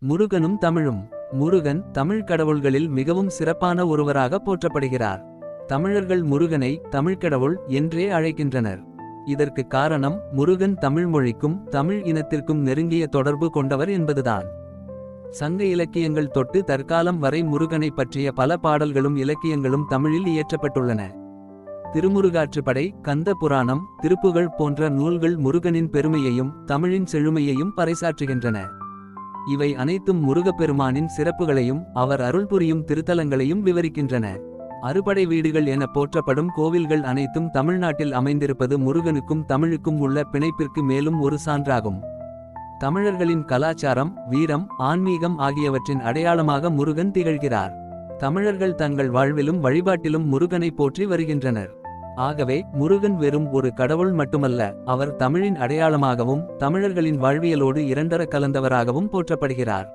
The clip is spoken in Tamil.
முருகனும் தமிழும். முருகன் தமிழ் கடவுள்களில் மிகவும் சிறப்பான ஒருவராக போற்றப்படுகிறார். தமிழர்கள் முருகனை தமிழ்க்கடவுள் என்றே அழைக்கின்றனர். இதற்கு காரணம் முருகன் தமிழ் மொழிக்கும் தமிழ் இனத்திற்கும் நெருங்கிய தொடர்பு கொண்டவர் என்பதுதான். சங்க இலக்கியங்கள் தொட்டு தற்காலம் வரை முருகனை பற்றிய பல பாடல்களும் இலக்கியங்களும் தமிழில் இயற்றப்பட்டுள்ளன. திருமுருகாற்றுப்படை கந்த புராணம் திருப்புகழ் போன்ற நூல்கள் முருகனின் பெருமையையும் தமிழின் செழுமையையும் பறைசாற்றுகின்றன. இவை அனைத்தும் முருகப்பெருமானின் சிறப்புகளையும் அவர் அருள் புரியும் திருத்தலங்களையும் விவரிக்கின்றன. அறுபடை வீடுகள் என போற்றப்படும் கோவில்கள் அனைத்தும் தமிழ்நாட்டில் அமைந்திருப்பது முருகனுக்கும் தமிழுக்கும் உள்ள பிணைப்பிற்கு மேலும் ஒரு சான்றாகும். தமிழர்களின் கலாச்சாரம் வீரம் ஆன்மீகம் ஆகியவற்றின் அடையாளமாக முருகன் திகழ்கிறார். தமிழர்கள் தங்கள் வாழ்விலும் வழிபாட்டிலும் முருகனை போற்றி வருகின்றனர். ஆகவே முருகன் வெறும் ஒரு கடவுள் மட்டுமல்ல அவர் தமிழின் அடையாளமாகவும் தமிழர்களின் வாழ்வியலோடு இரண்டர கலந்தவராகவும் போற்றப்படுகிறார்.